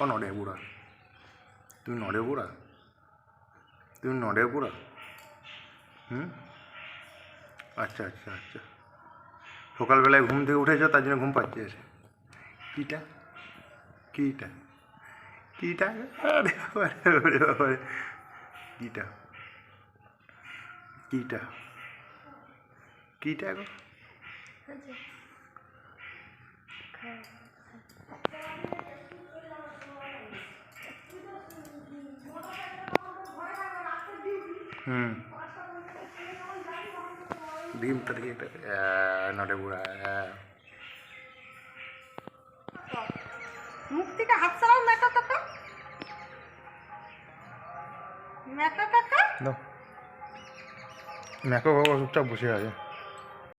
ও নড়ে বুড়া তুমি নড়ে বুড়া তুমি নড়ে বুড়া হুম আচ্ছা আচ্ছা আচ্ছা সকালবেলায় ঘুম থেকে উঠেছো তার জন্য ঘুম পাচ্ছে এসে কীটা কীটা কীটা আরে বাবারে, বাবারে কীটা কীটা কীটা গো হুম। ডিম তরকারি একটা নড়ে বুড়া আহ। মুখ থেকে হাত ছাড়াও মেকা কাকা মেকা কাকা দাও। ম্যাকো বাবা চুপচাপ বসে আছে।